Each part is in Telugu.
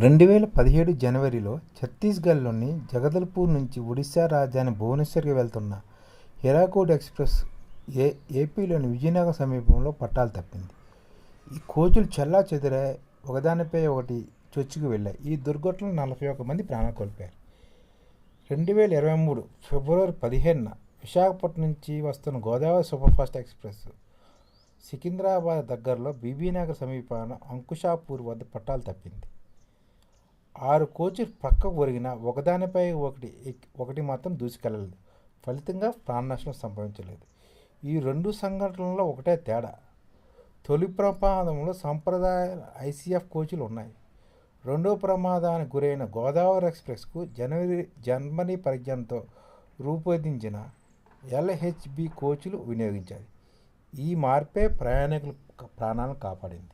రెండు వేల పదిహేడు జనవరిలో ఛత్తీస్గఢ్లోని జగదల్పూర్ నుంచి ఒడిశా రాజధాని భువనేశ్వర్కి వెళ్తున్న హీరాకుడ్ ఎక్స్ప్రెస్ ఏ ఏపీలోని విజయనగరం సమీపంలో పట్టాలు తప్పింది. ఈ కోచులు చల్లా చెదిరే ఒకదానిపై ఒకటి చొచ్చుకు వెళ్ళాయి. ఈ దుర్ఘటనలో నలభై ఒక్క మంది ప్రాణాలు కోల్పోయారు. రెండు వేల ఇరవై మూడు ఫిబ్రవరి పదిహేనున విశాఖపట్నం నుంచి వస్తున్న గోదావరి సూపర్ఫాస్ట్ ఎక్స్ప్రెస్ సికింద్రాబాద్ దగ్గరలో బీబీనగర్ సమీపాన అంకుషాపూర్ వద్ద పట్టాలు తప్పింది. ఆరు కోచులు పక్కకు ఒరిగిన ఒకదానిపై ఒకటి ఒకటి మాత్రం దూసుకెళ్ళలేదు ఫలితంగా ప్రాణనష్టం సంభవించలేదు. ఈ రెండు సంఘటనల్లో ఒకటే తేడా. తొలి ప్రమాదంలో సంప్రదాయ ఐసీఎఫ్ కోచ్లు ఉన్నాయి. రెండో ప్రమాదానికి గురైన గోదావరి ఎక్స్ప్రెస్కు జనవరి జర్మనీ పరిజ్ఞానంతో రూపొందించిన ఎల్హెచ్బి కోచ్లు వినియోగించాయి. ఈ మార్పే ప్రయాణికుల ప్రాణాలను కాపాడింది.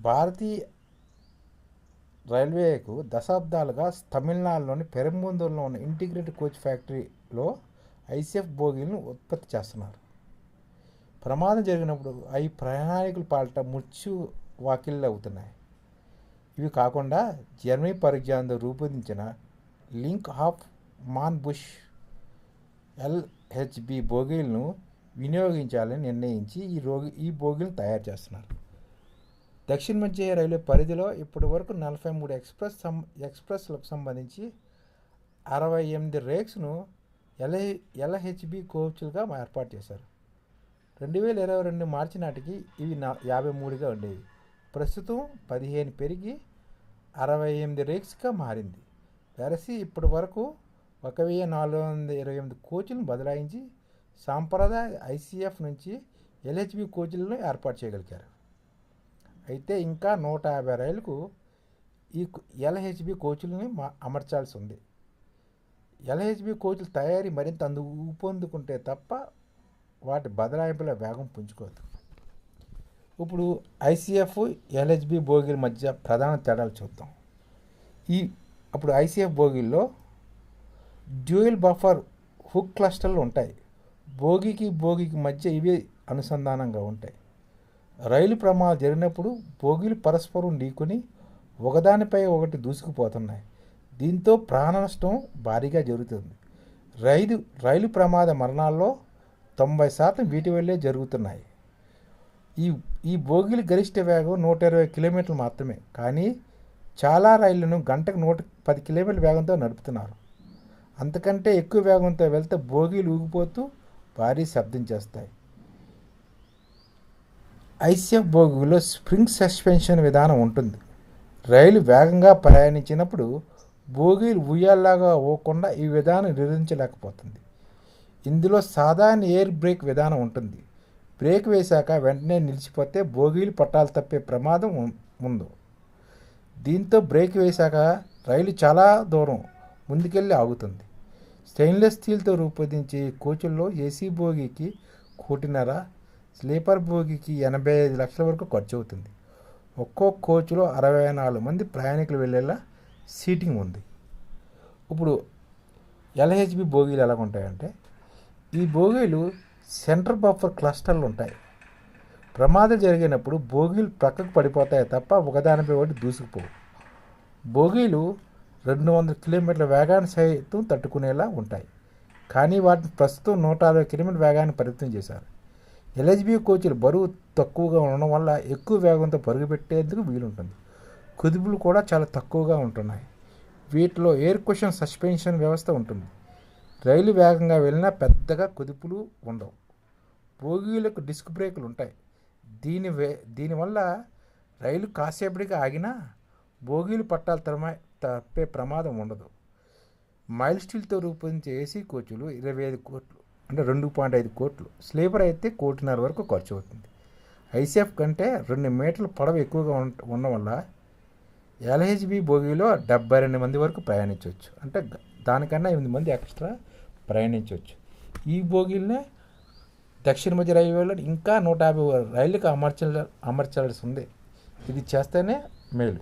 భారతీయ రైల్వేకు దశాబ్దాలుగా తమిళనాడులోని పెరంబూందూరులో ఉన్న ఇంటిగ్రేటెడ్ కోచ్ ఫ్యాక్టరీలో ఐసీఎఫ్ బోగీలను ఉత్పత్తి చేస్తున్నారు. ప్రమాదం జరిగినప్పుడు అవి ప్రయాణికుల పాలిట ముచ్చు వాకిళ్ళు అవుతున్నాయి. ఇవి కాకుండా జర్మనీ పరిజ్ఞానంతో రూపొందించిన Linke Hofmann Busch LHB బోగీలను వినియోగించాలని నిర్ణయించి ఈ రోగి ఈ బోగీలను తయారు చేస్తున్నారు. దక్షిణ మధ్య రైల్వే పరిధిలో ఇప్పటి వరకు నలభై మూడు ఎక్స్ప్రెస్ సం ఎక్స్ప్రెస్లకు సంబంధించి అరవై ఎనిమిది రేక్స్ను ఎల్హె ఎల్హెచ్బి కోచ్లుగా ఏర్పాటు చేశారు. రెండు వేల ఇరవై రెండు మార్చి నాటికి ఇవి నా యాభై మూడుగా ఉండేవి. ప్రస్తుతం పదిహేను పెరిగి అరవై ఎనిమిది రేక్స్గా మారింది. వెరసి ఇప్పటి వరకు ఒక వెయ్యి నాలుగు వందల ఇరవై ఎనిమిది కోచ్లను బదలాయించి సాంప్రదాయ ఐసీఎఫ్ నుంచి ఎల్హెచ్బి కోచ్లను ఏర్పాటు చేయగలిగారు. అయితే ఇంకా నూట యాభై రైళ్ళకు ఈ ఎల్హెచ్బి కోచ్లని మా అమర్చాల్సి ఉంది ఎల్హెచ్బి కోచ్ల తయారీ మరింత అందు ఊపందుకుంటే తప్ప వాటి బదలాయింపుల వేగం పుంజుకోదు. ఇప్పుడు ఐసీఎఫ్ ఎల్హెచ్బి భోగిల మధ్య ప్రధాన తేడాలు చూద్దాం. ఈ అప్పుడు ఐసీఎఫ్ బోగిల్లో డ్యూయల్ బఫర్ హుక్ క్లస్టర్లు ఉంటాయి. భోగికి భోగికి మధ్య ఇవే అనుసంధానంగా ఉంటాయి. రైలు ప్రమాదం జరిగినప్పుడు బోగీలు పరస్పరం ఢీకొని ఒకదానిపై ఒకటి దూసుకుపోతున్నాయి. దీంతో ప్రాణ నష్టం భారీగా జరుగుతుంది. రైలు రైలు ప్రమాద మరణాల్లో తొంభై శాతం వీటి వల్లే జరుగుతున్నాయి. ఈ ఈ బోగీల గరిష్ట వేగం నూట ఇరవై కిలోమీటర్లు మాత్రమే. కానీ చాలా రైళ్ళను గంటకు నూట పది కిలోమీటర్ల వేగంతో నడుపుతున్నారు. అంతకంటే ఎక్కువ వేగంతో వెళ్తే బోగీలు ఊగిపోతూ భారీ శబ్దం చేస్తాయి. ఐసీఎఫ్ బోగిలో స్ప్రింగ్ సస్పెన్షన్ విధానం ఉంటుంది. రైలు వేగంగా ప్రయాణించినప్పుడు బోగీలు ఉయ్యాల్లాగా అవ్వకుండా ఈ విధానం నిర్వహించలేకపోతుంది. ఇందులో సాధారణ ఎయిర్ బ్రేక్ విధానం ఉంటుంది. బ్రేక్ వేశాక వెంటనే నిలిచిపోతే బోగీలు పట్టాలు తప్పే ప్రమాదం ముందు. ఉంది దీంతో బ్రేక్ వేశాక రైలు చాలా దూరం ముందుకెళ్ళి ఆగుతుంది. స్టెయిన్లెస్ స్టీల్తో రూపొందించే కోచుల్లో ఏసీ భోగికి కోటిన్నర స్లీపర్ బోగికి ఎనభై ఐదు లక్షల వరకు ఖర్చు అవుతుంది. ఒక్కో కోచ్లో అరవై నాలుగు మంది ప్రయాణికులు వెళ్ళేలా సీటింగ్ ఉంది. ఇప్పుడు ఎల్హెచ్బి బోగీలు ఎలా ఉంటాయంటే ఈ బోగీలు సెంటర్ బఫర్ క్లస్టర్లు ఉంటాయి. ప్రమాదం జరిగినప్పుడు బోగీలు ప్రక్కకు పడిపోతాయి తప్ప ఒకదానిపై ఒకటి దూసుకుపోవు. బోగీలు రెండు వందల కిలోమీటర్ల వేగాన్ని సైతం తట్టుకునేలా ఉంటాయి. కానీ వాటిని ప్రస్తుతం నూట అరవై కిలోమీటర్ల వేగాన్ని పరిమితం చేశారు. ఎల్హెచ్బి కోచ్లు బరువు తక్కువగా ఉండడం వల్ల ఎక్కువ వేగంతో పరుగు పెట్టేందుకు వీలుంటుంది. కుదుపులు కూడా చాలా తక్కువగా ఉంటున్నాయి. వీటిలో ఎయిర్ క్వశ్చన్ సస్పెన్షన్ వ్యవస్థ ఉంటుంది. రైలు వేగంగా వెళ్ళినా పెద్దగా కుదుపులు ఉండవు. బోగీలకు డిస్క్ బ్రేకులు ఉంటాయి. దీని వే దీనివల్ల రైలు కాసేపటికి ఆగినా బోగీలు పట్టాలు తరమా తప్పే ప్రమాదం ఉండదు. మైల్ స్టీల్తో రూపొందించే ఏసీ కోచ్లు ఇరవై ఐదు కోట్లు అంటే రెండు పాయింట్ ఐదు కోట్లు. స్లీపర్ అయితే కోటిన్నర వరకు ఖర్చు అవుతుంది ఐసీఎఫ్ కంటే రెండు మీటర్ల పొడవు ఎక్కువగా ఉండడం వల్ల ఎల్హెచ్బి బోగీలో డెబ్బై రెండు మంది వరకు ప్రయాణించవచ్చు. అంటే దానికన్నా ఎనిమిది మంది ఎక్స్ట్రా ప్రయాణించవచ్చు. ఈ బోగీలనే దక్షిణ మధ్య రైల్వేలో ఇంకా నూట యాభై రైళ్ళకి అమర్చాల అమర్చాల్సి ఉంది. ఇది చేస్తేనే మేలు.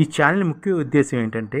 ఈ ఛానల్ ముఖ్య ఉద్దేశం ఏంటంటే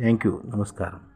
Thank you. నమస్కారం.